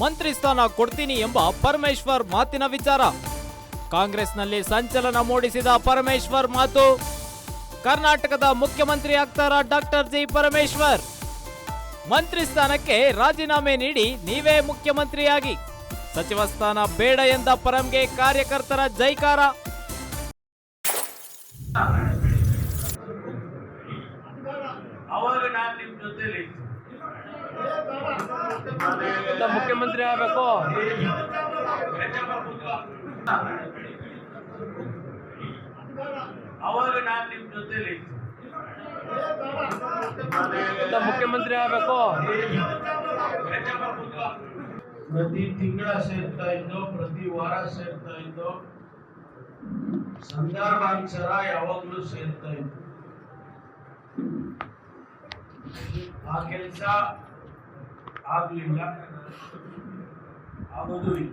ಮಂತ್ರಿ ಸ್ಥಾನ ಕೊಡ್ತೀನಿ ಎಂಬ ಪರಮೇಶ್ವರ್ ಮಾತಿನ ವಿಚಾರ. ಕಾಂಗ್ರೆಸ್ನಲ್ಲಿ ಸಂಚಲನ ಮೂಡಿಸಿದ ಪರಮೇಶ್ವರ್ ಮಾತು, ಕರ್ನಾಟಕದ ಮುಖ್ಯಮಂತ್ರಿ ಆಗ್ತಾರ ಡಾಕ್ಟರ್ ಜಿ ಪರಮೇಶ್ವರ್. ಮಂತ್ರಿ ಸ್ಥಾನಕ್ಕೆ ರಾಜೀನಾಮೆ ನೀಡಿ ನೀವೇ ಮುಖ್ಯಮಂತ್ರಿಯಾಗಿ. ಸಚಿವ ಸ್ಥಾನ ಬೇಡ ಎಂದ ಪರಂಗೆ ಕಾರ್ಯಕರ್ತರ ಜೈಕಾರ ಅವಾಗ ನಾನು ನಿಮ್ ಜೊತೆಲಿ ಮುಖ್ಯಮಂತ್ರಿ ಆಗಬೇಕು. ಅವಾಗ ನಾನು ನಿಮ್ಮ ಜೊತೆಲಿ. ಮುಖ್ಯಮಂತ್ರಿ ಆಗಬೇಕು. ಪ್ರತಿ ತಿಂಗಳ ಸೇರ್ತಾ ಇದ್ದೋ ಪ್ರತಿ ವಾರ ಸೇರ್ತಾ ಇದ್ದೋ ಸಂದರ್ಭಾನುಸಾರ ಯಾವಾಗ್ಲೂ ಸೇರ್ತಾ ಇದ್ದು. ಆ ಕೆಲಸ ಆಗ್ಲಿಲ್ಲ. ಆಗೋದು ಇಲ್ಲ.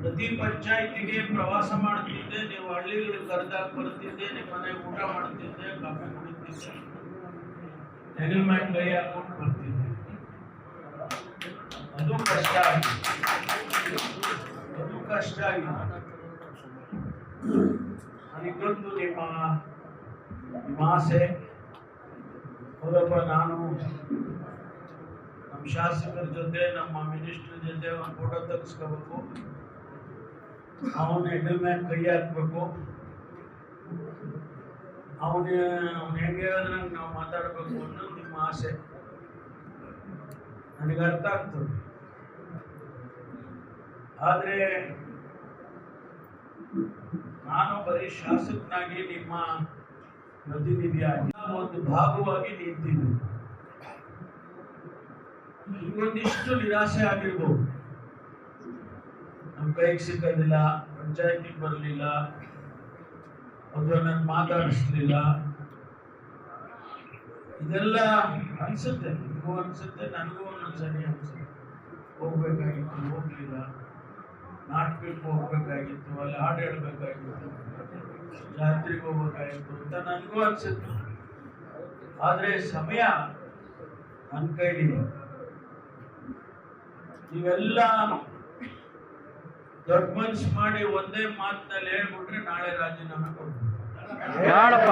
ಪ್ರತಿ ಪಂಚಾಯತಿಗೆ ಪ್ರವಾಸ ಮಾಡ್ತಿದ್ದೆ, ನೀವು ಹಳ್ಳಿಗಳಿಗೆ ಕರೆದಾಗ ಬರ್ತಿದ್ದೆ, ನಿಮ್ಮ ಮನೆಗೆ ಊಟ ಮಾಡ್ತಿದ್ದೆ, ಕಾಫಿ ಕುಡಿತಿದ್ದೆ. ಹೆಗಲ್ ಮೇಲೆ ಕೈ ಹಾಕೊಂಡು ಬರ್ತಿದ್ದೆ. ಅದು ಕಷ್ಟ ಆಗಿದೆ. ಅದು ಕಷ್ಟ ಆಗಿದೆ. ನನಗೊಂದು ನಿಮ್ಮ ನಿಮ್ಮ ಆಸೆ ಹೌದಪ್ಪ ನಾನು ನಮ್ಮ ಶಾಸಕರ ಜೊತೆ, ನಮ್ಮ ಮಿನಿಸ್ಟರ್ ಜೊತೆ ಒಂದು ಫೋಟೋ ತೆಗೆಸ್ಕೋಬೇಕು. ಅವನ ಹೆಡ್ ಮೇಲೆ ಕೈ ಹಾಕ್ಬೇಕು. ಅವನ, ಅವ್ನು ಹೆಂಗೆ ಹೇಳಿದ್ರಂಗೆ ನಾವು ಮಾತಾಡಬೇಕು ಅನ್ನೋ ನಿಮ್ಮ ಆಸೆ. ನನಗೆ ಅರ್ಥ ಆಗ್ತದೆ. ಆದರೆ ನಾನು ಬರೀ ಶಾಸಕನಾಗಿ ನಿಮ್ಮ ಪ್ರತಿನಿಧಿಯಾಗಿ ಒಂದು ಭಾಗವಾಗಿ ನಿಂತಿದೆ. ಒಂದಿಷ್ಟು ನಿರಾಶೆ ಆಗಿರ್ಬೋದು. ನಮ್ ಕೈಗೆ ಸಿಕ್ಕೋದಿಲ್ಲ ಪಂಚಾಯತಿಗೆ ಬರಲಿಲ್ಲ ಅಥವಾ ನನ್ನ ಮಾತಾಡಿಸ್ಲಿಲ್ಲ. ಇದೆಲ್ಲ ಅನ್ಸುತ್ತೆ, ನಿಮಗೂ ಅನ್ಸುತ್ತೆ, ನನಗೂ ಒಂದೊಂದ್ಸರಿ ಅನ್ಸುತ್ತೆ. ಹೋಗ್ಬೇಕಾಗಿತ್ತು, ಹೋಗ್ಲಿಲ್ಲ. ನಾಟಕಕ್ಕೆ ಹೋಗ್ಬೇಕಾಗಿತ್ತು, ಅಲ್ಲಿ ಹಾಡು ಹೇಳ್ಬೇಕಾಗಿತ್ತು, ಜಾತ್ರೆಗೆ ಹೋಗ್ಬೇಕಾಗಿತ್ತು ಅಂತ ನನಗೂ ಅನ್ಸುತ್ತೆ. ಆದ್ರೆ ಸಮಯ ನನ್ನ ಕೈಲಿದೆ. ನೀವೆಲ್ಲ ದೊಡ್ಡ ಮನ್ಸ್ ಮಾಡಿ ಒಂದೇ ಮಾತಿನಲ್ಲಿ ಹೇಳ್ಬಿಟ್ರೆ ನಾಳೆ ರಾಜೀನಾಮೆ ಯಾಡಪ್ಪ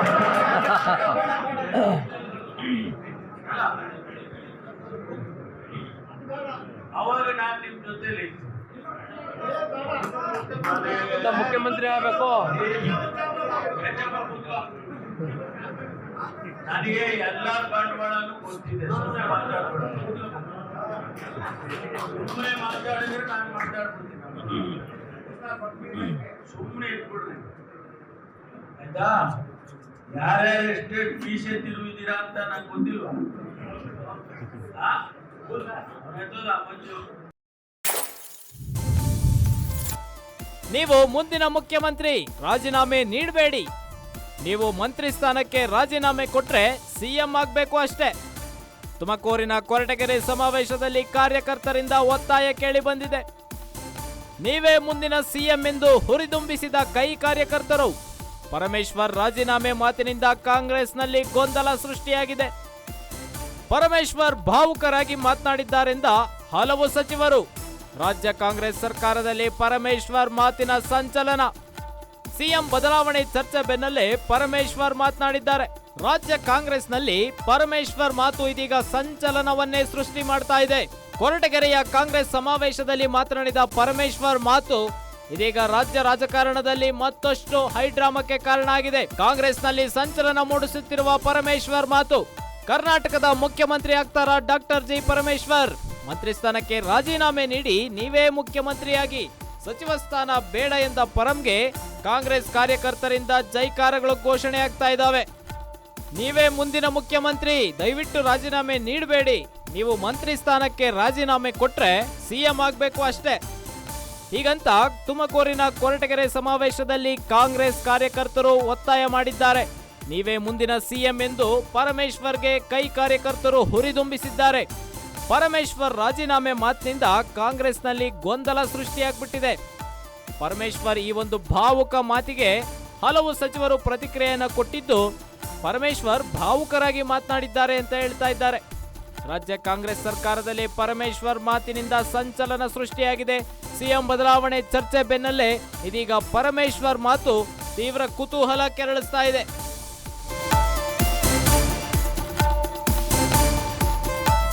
ಅವಾಗ ನಾನು ನಿಮ್ ಜೊತೆಲಿ ಮುಖ್ಯಮಂತ್ರಿ ಆಗಬೇಕು. ನನಗೆ ಎಲ್ಲಾ ಬಂಡವಾಳನು ಗೊತ್ತಿದೆ. ಸುಮ್ಮನೆ ಮಾತಾಡ್ಬೇಡ. ಸುಮ್ಮನೆ ಮಾತಾಡಿದ್ರೆ ನಾನು ಮಾತಾಡ್ಬಿಡ್ತೀನಿ. ಸುಮ್ಮನೆ ಇಟ್ಬಿಡ್ರಿ. ಆಯ್ತಾ? ಯಾರ್ಯಾರು ಎಸ್ಟೇಟ್ ಫೀಸ್ ತಿರುವಿದ್ದೀರಾ ಅಂತ ನಂಗೆ ಗೊತ್ತಿಲ್ವಾ? ಮಂಜು ನೀವು ಮುಂದಿನ ಮುಖ್ಯಮಂತ್ರಿ ರಾಜೀನಾಮೆ ನೀಡಬೇಡಿ. ನೀವು ಮಂತ್ರಿ ಸ್ಥಾನಕ್ಕೆ ರಾಜೀನಾಮೆ ಕೊಟ್ರೆ ಸಿಎಂ ಆಗಬೇಕು ಅಷ್ಟೇ. ತುಮಕೂರಿನ ಕೊರಟಗೆರೆ ಸಮಾವೇಶದಲ್ಲಿ ಕಾರ್ಯಕರ್ತರಿಂದ ಒತ್ತಾಯ ಕೇಳಿ ಬಂದಿದೆ. ನೀವೇ ಮುಂದಿನ ಸಿಎಂ ಎಂದು ಹುರಿದುಂಬಿಸಿದ ಕೈ ಕಾರ್ಯಕರ್ತರು. ಪರಮೇಶ್ವರ್ ರಾಜೀನಾಮೆ ಮಾತಿನಿಂದ ಕಾಂಗ್ರೆಸ್ನಲ್ಲಿ ಗೊಂದಲ ಸೃಷ್ಟಿಯಾಗಿದೆ. ಪರಮೇಶ್ವರ್ ಭಾವುಕರಾಗಿ ಮಾತನಾಡಿದ್ದಾರೆಂದ ಹಲವು ಸಚಿವರು. ರಾಜ್ಯ ಕಾಂಗ್ರೆಸ್ ಸರ್ಕಾರದಲ್ಲಿ ಪರಮೇಶ್ವರ್ ಮಾತಿನ ಸಂಚಲನ. ಸಿಎಂ ಬದಲಾವಣೆ ಚರ್ಚೆ ಬೆನ್ನಲ್ಲೇ ಪರಮೇಶ್ವರ್ ಮಾತನಾಡಿದ್ದಾರೆ. ರಾಜ್ಯ ಕಾಂಗ್ರೆಸ್ನಲ್ಲಿ ಪರಮೇಶ್ವರ್ ಮಾತು ಇದೀಗ ಸಂಚಲನವನ್ನೇ ಸೃಷ್ಟಿ ಮಾಡ್ತಾ ಇದೆ. ಕೊರಟಗೆರೆಯ ಕಾಂಗ್ರೆಸ್ ಸಮಾವೇಶದಲ್ಲಿ ಮಾತನಾಡಿದ ಪರಮೇಶ್ವರ್ ಮಾತು ಇದೀಗ ರಾಜ್ಯ ರಾಜಕಾರಣದಲ್ಲಿ ಮತ್ತಷ್ಟು ಹೈಡ್ರಾಮಕ್ಕೆ ಕಾರಣ ಆಗಿದೆ. ಕಾಂಗ್ರೆಸ್ನಲ್ಲಿ ಸಂಚಲನ ಮೂಡಿಸುತ್ತಿರುವ ಪರಮೇಶ್ವರ್ ಮಾತು ಕರ್ನಾಟಕದ ಮುಖ್ಯಮಂತ್ರಿ ಆಗ್ತಾರ ಡಾಕ್ಟರ್ ಜಿ ಪರಮೇಶ್ವರ್? ಮಂತ್ರಿ ಸ್ಥಾನಕ್ಕೆ ರಾಜೀನಾಮೆ ನೀಡಿ ನೀವೇ ಮುಖ್ಯಮಂತ್ರಿಯಾಗಿ. ಸಚಿವ ಸ್ಥಾನ ಬೇಡ ಎಂದ ಪರಂಗೆ ಕಾಂಗ್ರೆಸ್ ಕಾರ್ಯಕರ್ತರಿಂದ ಜೈಕಾರಗಳು ಘೋಷಣೆ ಆಗ್ತಾ ಇದ್ದಾವೆ. ನೀವೇ ಮುಂದಿನ ಮುಖ್ಯಮಂತ್ರಿ, ದಯವಿಟ್ಟು ರಾಜೀನಾಮೆ ನೀಡಬೇಡಿ. ನೀವು ಮಂತ್ರಿ ಸ್ಥಾನಕ್ಕೆ ರಾಜೀನಾಮೆ ಕೊಟ್ರೆ ಸಿಎಂ ಆಗಬೇಕು ಅಷ್ಟೇ. ಹೀಗಂತ ತುಮಕೂರಿನ ಕೊರಟಗೆರೆ ಸಮಾವೇಶದಲ್ಲಿ ಕಾಂಗ್ರೆಸ್ ಕಾರ್ಯಕರ್ತರು ಒತ್ತಾಯ ಮಾಡಿದ್ದಾರೆ. ನೀವೇ ಮುಂದಿನ ಸಿಎಂ ಎಂದು ಪರಮೇಶ್ವರ್ಗೆ ಕೈ ಕಾರ್ಯಕರ್ತರು ಹುರಿದುಂಬಿಸಿದ್ದಾರೆ. ಪರಮೇಶ್ವರ್ ರಾಜೀನಾಮೆ ಮಾತಿನಿಂದ ಕಾಂಗ್ರೆಸ್ನಲ್ಲಿ ಗೊಂದಲ ಸೃಷ್ಟಿಯಾಗ್ಬಿಟ್ಟಿದೆ. ಪರಮೇಶ್ವರ್ ಈ ಒಂದು ಭಾವುಕ ಮಾತಿಗೆ ಹಲವು ಸಚಿವರು ಪ್ರತಿಕ್ರಿಯೆಯನ್ನು ಕೊಟ್ಟಿದ್ದು ಪರಮೇಶ್ವರ್ ಭಾವುಕರಾಗಿ ಮಾತನಾಡಿದ್ದಾರೆ ಅಂತ ಹೇಳ್ತಾ ಇದ್ದಾರೆ. ರಾಜ್ಯ ಕಾಂಗ್ರೆಸ್ ಸರ್ಕಾರದಲ್ಲಿ ಪರಮೇಶ್ವರ್ ಮಾತಿನಿಂದ ಸಂಚಲನ ಸೃಷ್ಟಿಯಾಗಿದೆ. ಸಿಎಂ ಬದಲಾವಣೆ ಚರ್ಚೆ ಬೆನ್ನಲ್ಲೇ ಇದೀಗ ಪರಮೇಶ್ವರ್ ಮಾತು ತೀವ್ರ ಕುತೂಹಲ ಕೆರಳಿಸ್ತಾ ಇದೆ.